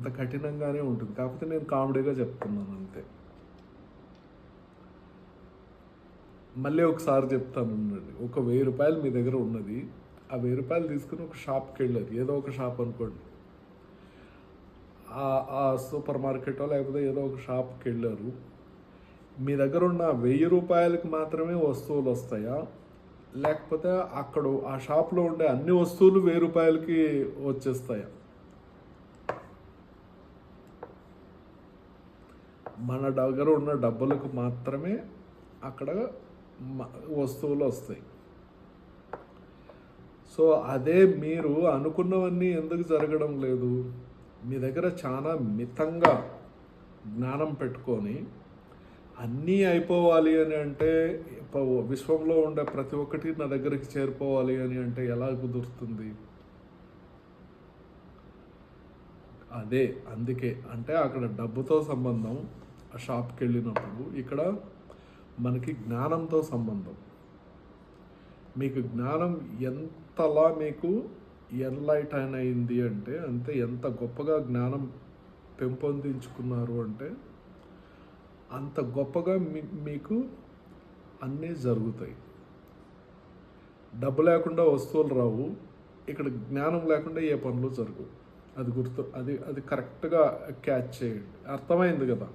అంత కఠినంగానే ఉంటుంది. కాకపోతే నేను కామెడీగా చెప్తున్నాను అంతే. మళ్ళీ ఒకసారి చెప్తాను ఉండండి. ఒక వెయ్యి రూపాయలు మీ దగ్గర ఉన్నది. ఆ వెయ్యి రూపాయలు తీసుకుని ఒక షాప్కి వెళ్ళారు ఏదో ఒక షాప్ అనుకోండి. ఆ- ఆ సూపర్ మార్కెటో లేకపోతే ఏదో ఒక షాప్కి వెళ్ళారు. మీ దగ్గర ఉన్న వెయ్యి రూపాయలకి మాత్రమే వస్తువులు వస్తాయా? లేకపోతే అక్కడ ఆ షాప్లో ఉండే అన్ని వస్తువులు వెయ్యి రూపాయలకి వచ్చేస్తాయా? మన దగ్గర ఉన్న డబ్బులకు మాత్రమే అక్కడ వస్తువులు వస్తాయి. సో అదే మీరు అనుకున్నవన్నీ ఎందుకు జరగడం లేదు? మీ దగ్గర చాలా మితంగా జ్ఞానం పెట్టుకొని అన్నీ అయిపోవాలి అని అంటే విశ్వంలో ఉండే ప్రతి ఒక్కటి నా దగ్గరికి చేరిపోవాలి అని అంటే ఎలా కుదురుతుంది? అదే అందుకే. అంటే అక్కడ డబ్బుతో సంబంధం ఆ షాప్కి వెళ్ళినప్పుడు ఇక్కడ మనకి జ్ఞానంతో సంబంధం. మీకు జ్ఞానం ఎంతలా మీకు ఎన్లైటైన్ అయింది అంటే అంతే ఎంత గొప్పగా జ్ఞానం పెంపొందించుకున్నారు అంటే అంత గొప్పగా మీ మీకు అన్నీ జరుగుతాయి. డబ్బు లేకుండా వస్తువులు రావు ఇక్కడ జ్ఞానం లేకుండా ఏ పనులు జరగవు. అది గుర్తు అది అది కరెక్ట్గా క్యాచ్ చేయండి. అర్థమైంది కదా?